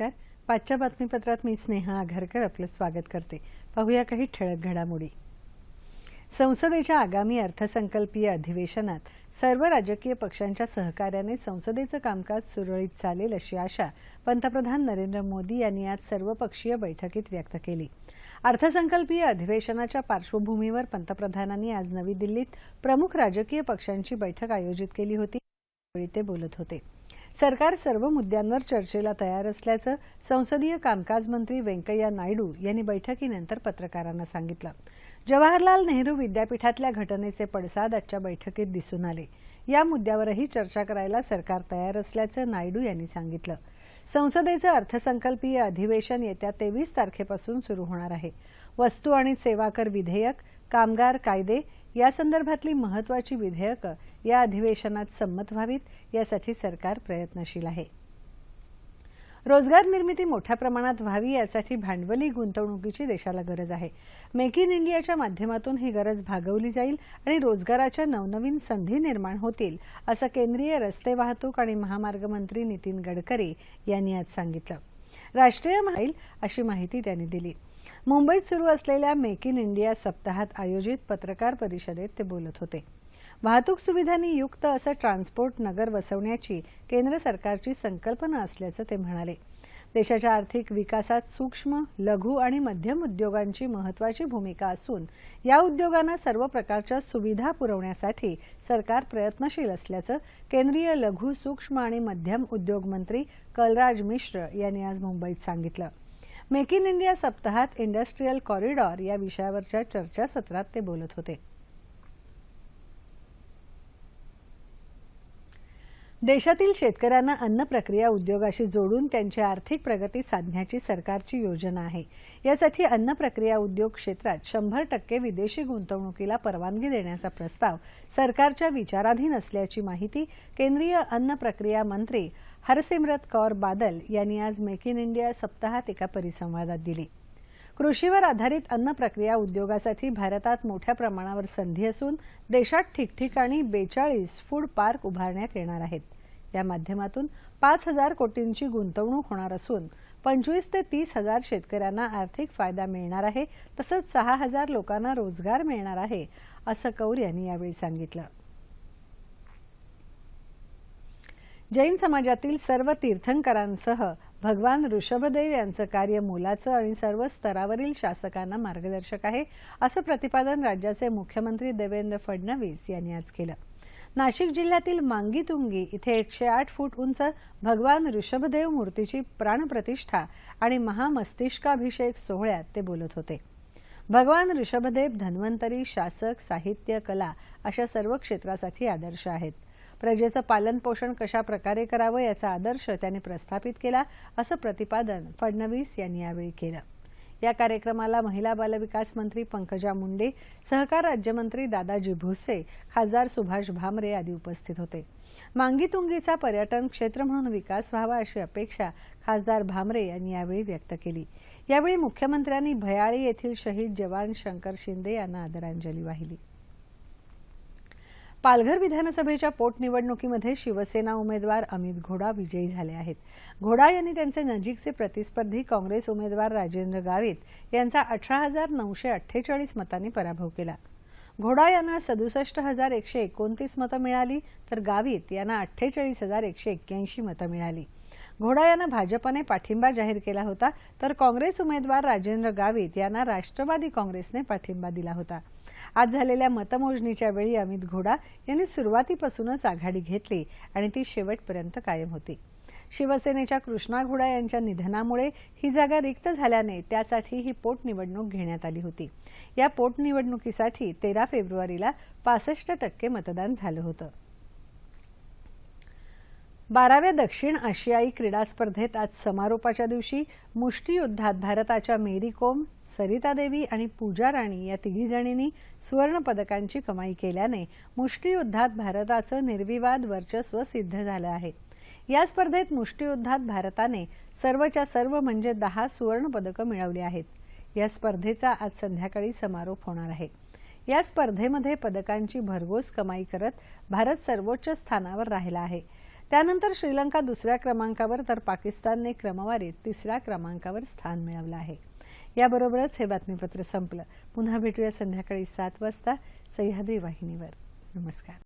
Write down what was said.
नमस्कार. पाचच्या बातमीपत्रात मी स्नेहा आघारकर आपलं स्वागत करते. पाहूया काही ठळक घडामोडी. संसदेच्या आगामी अर्थसंकल्पीय अधिवेशनात सर्व राजकीय पक्षांच्या सहकार्याने संसदेचं कामकाज सुरळीत चालेल अशी आशा पंतप्रधान नरेंद्र मोदी यांनी आज सर्वपक्षीय बैठकीत व्यक्त केली. अर्थसंकल्पीय अधिवेशनाच्या पार्श्वभूमीवर पंतप्रधानांनी आज नवी दिल्लीत प्रमुख राजकीय पक्षांची बैठक आयोजित केली होती. त्यावेळी ते बोलत होते. सरकार सर्व मुद्द्यांवर चर्चेला तयार असल्याचं संसदीय कामकाज मंत्री व्यंकय्या नायडू यांनी बैठकीनंतर पत्रकारांना सांगितलं. जवाहरलाल नेहरू विद्यापीठातल्या घटनेचे पडसाद आजच्या बैठकीत दिसून आले. या मुद्द्यावरही चर्चा करायला सरकार तयार असल्याचं नायडू यांनी सांगितलं. संसदेचं अर्थसंकल्पीय अधिवेशन येत्या तेवीस तारखेपासून सुरू होणार आहे. वस्तू आणि सेवा कर विधेयक कामगार कायदे यासंदर्भातली महत्वाची विधेयकं या अधिवेशनात संमत व्हावीत यासाठी सरकार प्रयत्नशील आहे. रोजगार निर्मिती मोठ्या प्रमाणात व्हावी यासाठी भांडवली गुंतवणुकीची देशाला गरज आहे. मेक इन इंडियाच्या माध्यमातून ही गरज भागवली जाईल आणि रोजगाराच्या नवनवीन संधी निर्माण होतील असं केंद्रीय रस्ते वाहतूक आणि महामार्ग मंत्री नितीन गडकरी यांनी आज सांगितलं. राष्ट्रीय माईल अशी माहिती त्यांनी दिली. मुंबईत सुरू असलेल्या मेक इन इंडिया सप्ताहात आयोजित पत्रकार परिषदेत ते बोलत होते. वाहतूक सुविधांनी युक्त असं ट्रान्सपोर्ट नगर वसवण्याची केंद्र सरकारची संकल्पना असल्याचं ते म्हणाले. देशाच्या आर्थिक विकासात सूक्ष्म लघु आणि मध्यम उद्योगांची महत्वाची भूमिका असून या उद्योगांना सर्व प्रकारच्या सुविधा पुरवण्यासाठी सरकार प्रयत्नशील असल्याचं केंद्रीय लघु सूक्ष्म आणि मध्यम उद्योग मंत्री कलराज मिश्र यांनी आज मुंबईत सांगितलं. मेक इन इंडिया सप्ताहात इंडस्ट्रीयल कॉरिडॉर या विषयावरच्या चर्चासत्रात ते बोलत होते. देशातील शेतकऱ्यांना अन्न प्रक्रिया उद्योगाशी जोडून त्यांची आर्थिक प्रगती साधण्याची सरकारची योजना आहे. यासाठी अन्न प्रक्रिया उद्योग क्षेत्रात शंभर टक्के विदेशी गुंतवणुकीला परवानगी देण्याचा प्रस्ताव सरकारच्या विचाराधीन असल्याची माहिती केंद्रीय अन्न प्रक्रिया मंत्री हरसिमरत कौर बादल यांनी आज मेक इन इंडिया सप्ताहात एका परिसंवादात दिली. कृषीवर आधारित अन्न प्रक्रिया उद्योगासाठी भारतात मोठ्या प्रमाणावर संधी असून देशात ठिकठिकाणी बेचाळीस फूड पार्क उभारण्यात येणार आहेत. या माध्यमातून पाच हजार कोटींची गुंतवणूक होणार असून पंचवीस ते तीस हजार शेतकऱ्यांना आर्थिक फायदा मिळणार आहे तसंच सहा हजार लोकांना रोजगार मिळणार आहे असं कौर यांनी यावेळी सांगितलं. जैन समाजातील सर्व तीर्थंकरांसह भगवान ऋषभदेव यांचं कार्य मोलाचं आणि सर्व स्तरावरील शासकांना मार्गदर्शक आहे असं प्रतिपादन राज्याचे मुख्यमंत्री देवेंद्र फडणवीस यांनी आज केलं. नाशिक जिल्ह्यातील मांगीतुंगी इथे एकशे आठ फूट उंच भगवान ऋषभदेव मूर्तीची प्राणप्रतिष्ठा आणि महामस्तिष्काभिषेक सोहळ्यात ते बोलत होते. भगवान ऋषभदेव धन्वंतरी शासक साहित्य कला अशा सर्व क्षेत्रासाठी आदर्श आहेत. प्रजेचं पालनपोषण कशा प्रकारे करावं याचा आदर्श त्यांनी प्रस्थापित केला असं प्रतिपादन फडणवीस यांनी यावेळी केलं. या कार्यक्रमाला महिला बालविकास मंत्री पंकजा मुंडे सहकार राज्यमंत्री दादाजी भुसे खासदार सुभाष भामरे आदी उपस्थित होते. मांगीतुंगीचा पर्यटन क्षेत्र म्हणून विकास व्हावा अशी अपेक्षा खासदार भामरे यांनी यावेळी व्यक्त केली. यावेळी मुख्यमंत्र्यांनी भयाळी येथील शहीद जवान शंकर शिंदे यांना आदरांजली वाहिली. पालघर विधानसभेच्या पोटनिवडणुकीमध्ये शिवसेना उमेदवार अमित घोडा विजयी झाले आहेत. घोडा यांनी त्यांचे नजीकचे प्रतिस्पर्धी काँग्रेस उमेदवार राजेंद्र गावित यांचा अठरा हजार नऊशे अठ्ठेचाळीस मतांनी पराभव केला. घोडा यांना सदुसष्ट हजार एकशे एकोणतीस मतं मिळाली तर गावित यांना अठ्ठेचाळीस हजार एकशे एक्क्याऐंशी मतं मिळाली. घोडा यांना भाजपने पाठिंबा जाहीर केला होता तर काँग्रेस उमेदवार राजेंद्र गावित यांना राष्ट्रवादी काँग्रेसने पाठिंबा दिला होता. आज झालेल्या मतमोजणीच्या वेळी अमित घोडा यांनी सुरुवातीपासूनच आघाडी घेतली आणि ती शेवटपर्यंत कायम होती. शिवसेनेच्या कृष्णा घोडा यांच्या निधनामुळे ही जागा रिक्त झाल्याने त्यासाठी ही पोटनिवडणूक घेण्यात आली होती. या पोटनिवडणुकीसाठी तेरा फेब्रुवारीला पासष्ट टक्के मतदान झालं होतं. बाराव्या दक्षिण आशियाई क्रीडा स्पर्धेत आज समारोपाच्या दिवशी मुष्टियुद्धात भारताच्या मेरी कोम सरिता देवी आणि पूजा राणी या तिघीजणींनी सुवर्णपदकांची कमाई केल्याने मुष्टियुद्धात भारताचं निर्विवाद वर्चस्व सिद्ध झालं आहे. या स्पर्धेत मुष्टियुद्धात भारताने सर्वच्या सर्व म्हणजे दहा सुवर्णपदकं मिळवली आहेत. या स्पर्धेचा आज संध्याकाळी समारोप होणार आहे. या स्पर्धेमध्ये पदकांची भरघोस कमाई करत भारत सर्वोच्च स्थानावर राहिला आहे. त्यानंतर श्रीलंका दुसऱ्या क्रमांकावर तर पाकिस्तानने क्रमवारीत तिसऱ्या क्रमांकावर स्थान मिळवलं आहे. याबरोबरच हे बातमीपत्र संपलं. पुन्हा भेटूया संध्याकाळी सात वाजता सह्याद्री वाहिनीवर. नमस्कार.